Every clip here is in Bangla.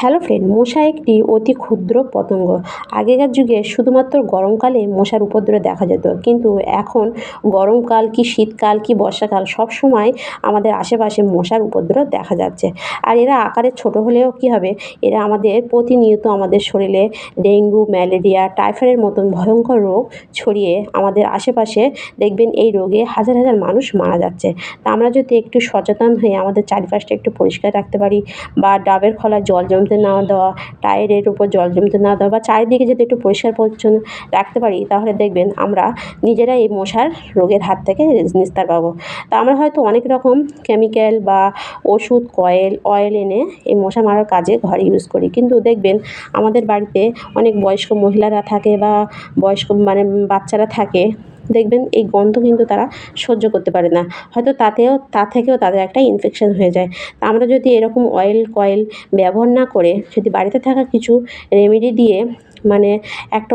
হ্যালো ফ্রেন্ড মশা একটি অতি ক্ষুদ্র পতঙ্গ। আগেকার যুগে শুধুমাত্র গরমকালে মশার উপদ্রব দেখা যেত। কিন্তু এখন গরমকাল কি শীতকাল কি বর্ষাকাল সব সময় আমাদের আশেপাশে মশার উপদ্রব দেখা যাচ্ছে। আর এরা আকারে ছোট হলেও কী হবে? এরা আমাদের প্রতিনিয়ত আমাদের শরীরে ডেঙ্গু, ম্যালেরিয়া, টাইফয়েডের মতন ভয়ঙ্কর রোগ ছড়িয়ে আমাদের আশেপাশে দেখবেন এই রোগে হাজার হাজার মানুষ মারা যাচ্ছে। তা আমরা যদি একটু সচেতন হয়ে আমাদের চারিপাশটা একটু পরিষ্কার রাখতে পারি বা ডাবের খোলায় জল জমতে না দেওয়া, টায়ারের উপর জল জমতে না দেওয়া বা চারিদিকে যদি একটু পরিষ্কার পরিচ্ছন্ন রাখতে পারি, তাহলে দেখবেন আমরা নিজেরা এই মশার রোগের হাত থেকে নিস্তার পাবো। তা আমরা হয়তো অনেক রকম কেমিক্যাল বা ওষুধ, কয়েল অয়েল এনে এই মশা মারার কাজে ঘরে ইউজ করি। কিন্তু দেখবেন আমাদের বাড়িতে অনেক বয়স্ক মহিলারা থাকে বা বয়স্ক মানে বাচ্চারা থাকে দেখবেন এই গন্ধ কিন্তু তারা সহ্য করতে পারে না। হয়তো তাতেও, তা থেকেও তাদের একটা ইনফেকশান হয়ে যায়। তা আমরা যদি এরকম অয়েল কয়েল ব্যবহার না করে, যদি বাড়িতে থাকা কিছু রেমেডি দিয়ে মানে একটা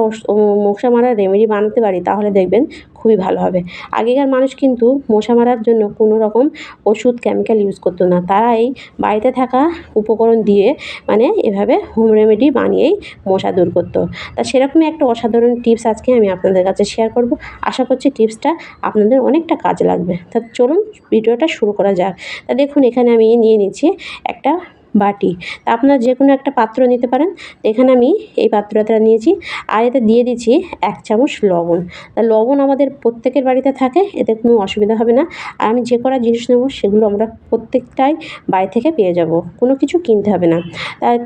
মশা মারার রেমেডি বানাতে পারি, তাহলে দেখবেন খুবই ভালো হবে। আগেকার মানুষ কিন্তু মশা মারার জন্য কোনো রকম ওষুধ কেমিক্যাল ইউজ করতো না। তারা এই বাড়িতে থাকা উপকরণ দিয়ে মানে এভাবে হোম রেমেডি বানিয়েই মশা দূর করতো। তা সেরকমই একটা অসাধারণ টিপস আজকে আমি আপনাদের কাছে শেয়ার করব। আশা করছি টিপসটা আপনাদের অনেকটা কাজে লাগবে। তা চলুন ভিডিওটা শুরু করা যাক। তা দেখুন, এখানে আমি নিয়ে নিচ্ছি একটা বাটি। তা আপনারা যে কোনো একটা পাত্র নিতে পারেন। এখানে আমি এই পাত্রটা নিয়েছি। আর এতে দিয়ে দিচ্ছি এক চামচ লবণ। তা লবণ আমাদের প্রত্যেকের বাড়িতে থাকে, এতে কোনো অসুবিধা হবে না। আর আমি যে কটা জিনিস নেব, সেগুলো আমরা প্রত্যেকটাই বাড়ি থেকে পেয়ে যাব। কোনো কিছু কিনতে হবে না।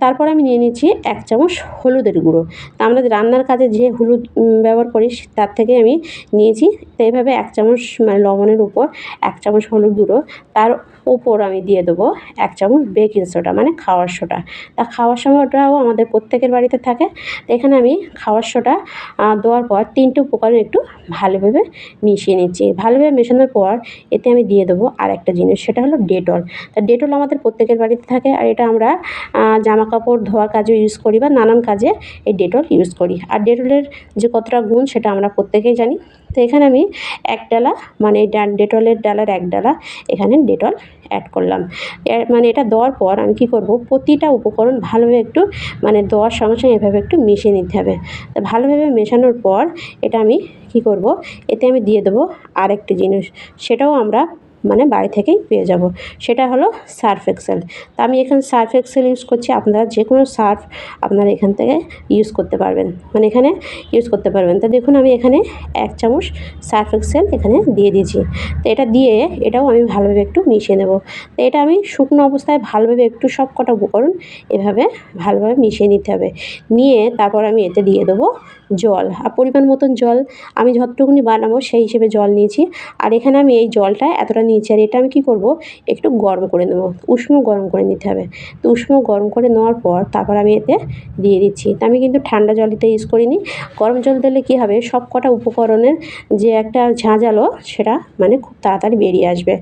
তারপর আমি নিয়ে নিচ্ছি এক চামচ হলুদের গুঁড়ো। তা আমরা রান্নার কাজে যে হলুদ ব্যবহার করি, তার থেকে আমি নিয়েছি। তো এইভাবে এক চামচ মানে লবণের উপর এক চামচ হলুদ গুঁড়ো। তার উপর আমি দিয়ে দেবো এক চামচ বেকিং সোডা মানে খাওয়ার সোডা তা খাওয়ার সোডাও আমাদের প্রত্যেকের বাড়িতে থাকে। তো এখানে আমি খাওয়ার সোডা দেওয়ার পর তিনটে উপকরণ একটু ভালোভাবে মিশিয়ে নিচ্ছি। ভালোভাবে মেশানোর পর এতে আমি দিয়ে দেবো আর একটা জিনিস, সেটা হলো ডেটল। তা ডেটল আমাদের প্রত্যেকের বাড়িতে থাকে আর এটা আমরা জামা কাপড় ধোয়ার কাজে ইউজ করি বা নানান কাজে এই ডেটল ইউজ করি। আর ডেটলের যে কতটা গুণ সেটা আমরা প্রত্যেকেই জানি। তো এখানে আমি এক ডালা মানে ডেটলের ডালার এক ডালা এখানে ডেটল অ্যাড করলাম। মানে এটা দেওয়ার পর আমি কি করব, প্রতিটা উপকরণ ভালোভাবে একটু মানে দেওয়ার সঙ্গে সঙ্গে এভাবে একটু মিশিয়ে নিতে হবে। ভালোভাবে মেশানোর পর এটা আমি কি করব, এতে আমি দিয়ে দেবো আরেকটি জিনিস, সেটাও আমরা মানে বাড়ি থেকেই পেয়ে যাব। সেটা হলো সার্ফ এক্সেল। তা আমি এখানে সার্ফ এক্সেল ইউজ করছি, আপনারা যে কোনো সার্ফ আপনারা এখান থেকে ইউজ করতে পারবেন। মানে এখানে ইউজ করতে পারবেন। তা দেখুন আমি এখানে এক চামচ সার্ফ এক্সেল এখানে দিয়ে দিয়েছি। তো এটা দিয়ে এটাও আমি ভালোভাবে একটু মিশিয়ে নেব। তো এটা আমি শুকনো অবস্থায় ভালোভাবে একটু সব কটা উপকরণ এভাবে ভালোভাবে মিশিয়ে নিতে হবে। নিয়ে তারপর আমি এতে দিয়ে দেবো জল। আর পরিমাণ মতন জল আমি যতটুকুনি বানাবো সেই হিসেবে জল নিয়েছি। আর এখানে আমি এই জলটা এতটা নিয়েছি আর এটা আমি কী করব? একটু গরম করে নেব। উষ্ণ গরম করে নিতে হবে। তো উষ্ণ গরম করে নেওয়ার পর তারপর আমি এতে দিয়ে দিচ্ছি। তা আমি কিন্তু ঠান্ডা জল দিতে ইউজ করিনি। গরম জল দিলে কী হবে? সব কটা উপকরণের যে একটা ঝাঁঝালো সেটা মানে খুব তাড়াতাড়ি বেরিয়ে আসবে।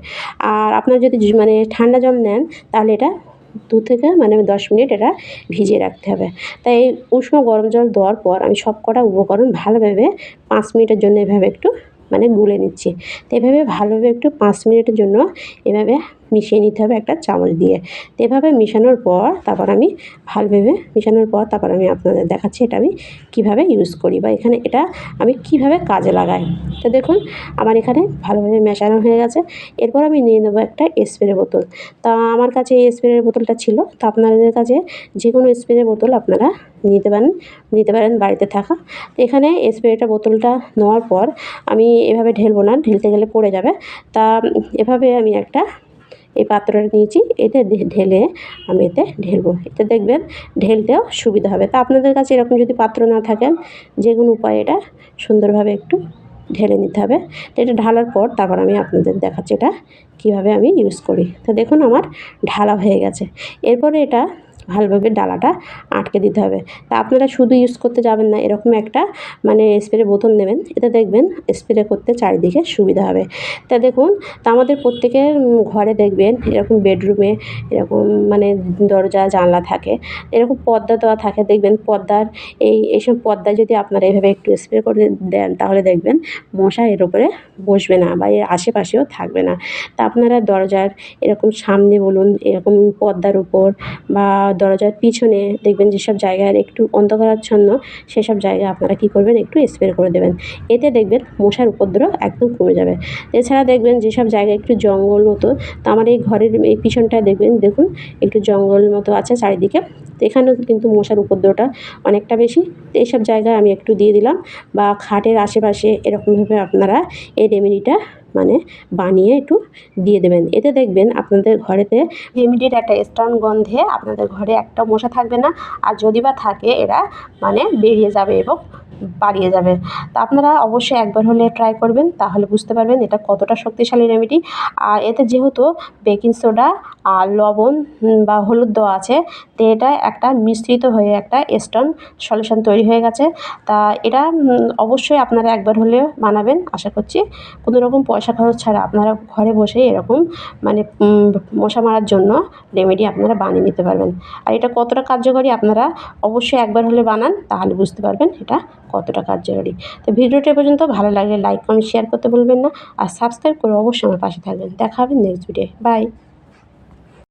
আর আপনার যদি মানে ঠান্ডা জল নেন তাহলে এটা দু থেকে মানে দশ মিনিট এটা ভিজিয়ে রাখতে হবে। তাই এই উষ্ণ গরম জল দেওয়ার পর আমি সব কটা উপকরণ ভালোভাবে পাঁচ মিনিটের জন্য এভাবে একটু মানে গুলে নিচ্ছি। তো এভাবে ভালোভাবে একটু পাঁচ মিনিটের জন্য এভাবে মিশিয়ে নিতে হবে একটা চামচ দিয়ে। তো এভাবে মেশানোর পর তারপর আমি ভালোভাবে মেশানোর পর তারপর আমি আপনাদের দেখাচ্ছি এটা আমি কীভাবে ইউজ করি বা এখানে এটা আমি কীভাবে কাজে লাগাই। তো দেখুন, আমার এখানে ভালোভাবে মেশানো হয়ে গেছে। এরপর আমি নিয়ে নেব একটা স্প্রে বোতল। তা আমার কাছে এই স্প্রের বোতলটা ছিল। তো আপনাদের কাছে যে কোনো স্প্রে বোতল আপনারা নিতে পারেন নিতে পারেন বাড়িতে থাকা। তো এখানে স্প্রেটা বোতলটা নেওয়ার পর আমি এভাবে ঢেলবো না, ঢেলতে গেলে পড়ে যাবে। তা এভাবে আমি একটা এই পাত্রটা নিয়েছি, এতে ঢেলে আমি এতে ঢেলবো। এতে দেখবেন ঢেলতেও সুবিধা হবে। তা আপনাদের কাছে এরকম যদি পাত্র না থাকেন যে কোনো উপায়ে এটা সুন্দরভাবে একটু ঢেলে নিতে হবে। তো এটা ঢালার পর তারপর আমি আপনাদের দেখাচ্ছি এটা কীভাবে আমি ইউজ করি। তো দেখুন আমার ঢালা হয়ে গেছে। এরপরে এটা ভালোভাবে ডালাটা আটকে দিতে হবে। তা আপনারা শুধু ইউজ করতে যাবেন না, এরকম একটা মানে স্প্রে বোতল নেবেন। এটা দেখবেন স্প্রে করতে চারিদিকে সুবিধা হবে। তা দেখুন, তা আমাদের প্রত্যেকের ঘরে দেখবেন, এরকম বেডরুমে এরকম মানে দরজা, জানলা থাকে। এরকম পর্দা দেওয়া থাকে, দেখবেন পর্দার এই, এইসব পর্দায় যদি আপনারা এভাবে একটু স্প্রে করে দেন, তাহলে দেখবেন মশা এর উপরে বসবে না বা এর আশেপাশেও থাকবে না। তা আপনারা দরজার এরকম সামনে বলুন, এরকম পর্দার উপর বা দরজার পিছনে দেখবেন যেসব জায়গায় একটু অন্ধকারাচ্ছন্ন, সেসব জায়গায় আপনারা কী করবেন? একটু স্প্রে করে দেবেন। এতে দেখবেন মশার উপদ্রব একদম কমে যাবে। এছাড়া দেখবেন যেসব জায়গায় একটু জঙ্গল মতো, তো আমার এই ঘরের এই পিছনটায় দেখবেন, দেখুন একটু জঙ্গল মতো আছে চারিদিকে। তো এখানেও কিন্তু মশার উপদ্রবটা অনেকটা বেশি। তো এইসব জায়গায় আমি একটু দিয়ে দিলাম বা খাটের আশেপাশে এরকমভাবে আপনারা এই রেমেডিটা মানে বানিয়ে একটু দিয়ে দেবেন। এতে দেখবেন আপনাদের ঘরেতে লিমিটেড একটা স্ট্রং গন্ধে আপনাদের ঘরে একটা মশা থাকবে না। আর যদি বা থাকে, এরা মানে বেরিয়ে যাবে এবং বাড়িয়ে যাবে। তা আপনারা অবশ্যই একবার হলে ট্রাই করবেন, তাহলে বুঝতে পারবেন এটা কতটা শক্তিশালী রেমেডি আর এতে যেহেতু বেকিং সোডা আর লবণ বা হলুদ দেওয়া আছে, তো এটা একটা মিশ্রিত হয়ে একটা স্ট্রং সলিউশন তৈরি হয়ে গেছে। তা এটা অবশ্যই আপনারা একবার হলে বানাবেন, আশা করছি। কোনো রকম পয়সা খরচ ছাড়া আপনারা ঘরে বসেই এরকম মানে মশা মারার জন্য রেমেডি আপনারা বানিয়ে নিতে পারবেন। আর এটা কতটা কার্যকরী আপনারা অবশ্যই একবার হলে বানান, তাহলে বুঝতে পারবেন এটা কতটা কার্যকরী। তো ভিডিওটি পর্যন্ত ভালো লাগলে লাইক কমেন্ট শেয়ার করতে বলবেন না। আর সাবস্ক্রাইব করে অবশ্যই আমার পাশে থাকবেন। দেখা হবে নেক্সট ভিডিও বাই